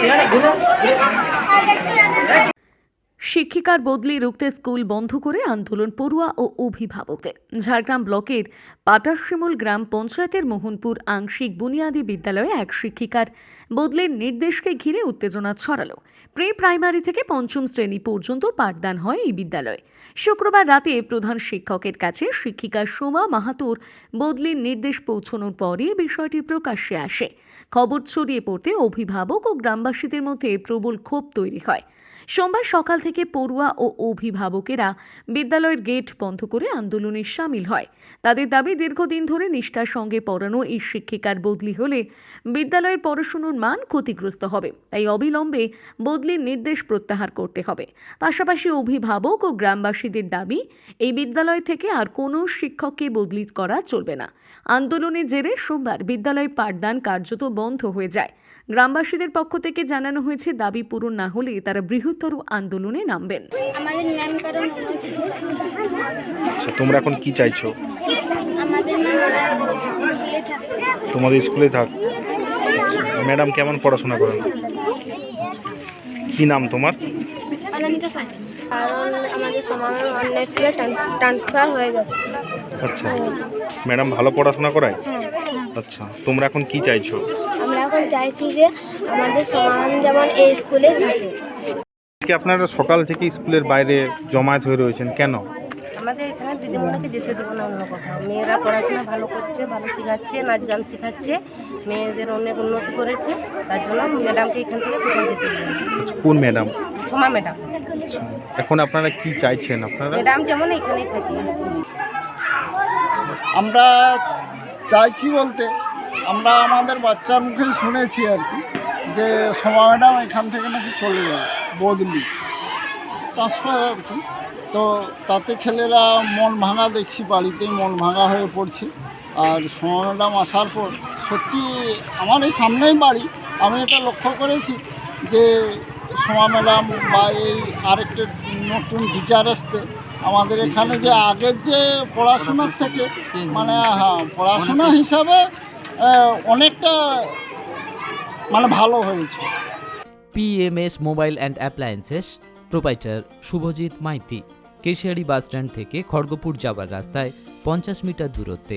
Tidak ada gunung. শিক্ষিকার বদলি রুখতে স্কুল বন্ধ করে আন্দোলন পড়ুয়া ও অভিভাবকদের। ঝাড়গ্রাম ব্লকের পাটাশিমুল গ্রাম পঞ্চায়েতের মোহনপুর আংশিক বুনিয়াদী বিদ্যালয়ে এক শিক্ষিকার বদলির নির্দেশকে ঘিরে উত্তেজনা ছড়ালো। প্রি প্রাইমারি থেকে পঞ্চম শ্রেণি পর্যন্ত পাঠদান হয় এই বিদ্যালয়ে। শুক্রবার রাতে প্রধান শিক্ষকের কাছে শিক্ষিকা সোমা মাহাতোর বদলির নির্দেশ পৌঁছানোর পরই বিষয়টি প্রকাশ্যে আসে। খবর ছড়িয়ে পড়তে অভিভাবক ও গ্রামবাসীদের মধ্যে প্রবল ক্ষোভ তৈরি হয়। সোমবার সকাল থেকে পড়ুয়া ও অভিভাবকেরা বিদ্যালয়ের গেট বন্ধ করে আন্দোলনে সামিল হয়। তাদের দাবি, দীর্ঘদিন ধরে নিষ্ঠার সঙ্গে পড়ানো এই শিক্ষিকার বদলি হলে বিদ্যালয়ের পড়াশুনোর মান ক্ষতিগ্রস্ত হবে। তাই অবিলম্বে বদলির নির্দেশ প্রত্যাহার করতে হবে। পাশাপাশি অভিভাবক ও গ্রামবাসীদের দাবি, এই বিদ্যালয় থেকে আর কোনো শিক্ষককে বদলি করা চলবে না। আন্দোলনের জেরে সোমবার বিদ্যালয় পাঠদান কার্যত বন্ধ হয়ে যায়। গ্রামবাসীদের পক্ষ থেকে জানানো হয়েছে দাবি পূরণ না হলে তারা বৃহত্তর আন্দোলনে নামবেন। আমাদের আচ্ছা তোমরা এখন কি চাইছো? আমাদের ম্যাম স্কুলে থাকে তোমাদের স্কুলে থাক। আচ্ছা, ম্যাডাম কেমন পড়াশোনা করেন? কি নাম তোমার? হয়ে যাচ্ছে আচ্ছা। ম্যাডাম ভালো পড়াশোনা করায়? হ্যাঁ। আচ্ছা তোমরা এখন কি চাইছো? আমরা চাইছি যে আমাদের সমাধান যেমন এই স্কুলে থাকে কি আপনারা সকাল থেকে স্কুলের বাইরে জমায়েত হয়ে রয়েছেন? কেন? আমাদের এখানে দিদিমণিকে যেতে দেবো না অন্য কোথাও মেয়েরা পড়াশোনা ভালো করছে ভালো শেখাচ্ছে নাচ গান শেখাচ্ছে মেয়েদের অনেক উন্নতি করেছে তার জন্য ম্যাডামকে এখান থেকে কোথাও যেতে দেবো। কোন ম্যাডাম? সোমা ম্যাডাম। এখন আপনারা কি চাইছেন আপনারা? ম্যাডাম যেমন এখানেই থাকে স্কুলে। আমরা চাইছি বলতে আমরা আমাদের বাচ্চার মুখেই শুনেছি আর কি, যে সোমা ম্যাডাম এখান থেকে নাকি চলে যাবে, বদলি। ট্রান্সফার আর কি। তো তাতে ছেলেরা মন ভাঙা দেখছি, বাড়িতেই মন ভাঙা হয়ে পড়ছে। আর সোমা ম্যাডাম আসার পর সত্যি আমার এই সামনেই বাড়ি। আমি এটা লক্ষ্য করেছি যে সোমা ম্যাডাম বা এই আরেকটা নতুন টিচার আসতে, আমাদের এখানে যে আগের যে পড়াশোনার থেকে মানে হ্যাঁ পড়াশোনা হিসাবে অনেকটা মানে ভালো হয়েছে। PMS mobile and appliances proprietor Subhajit Maiti Keshiary bus stand থেকে খড়গপুর যাবার রাস্তায় পঞ্চাশ মিটার দূরত্বে।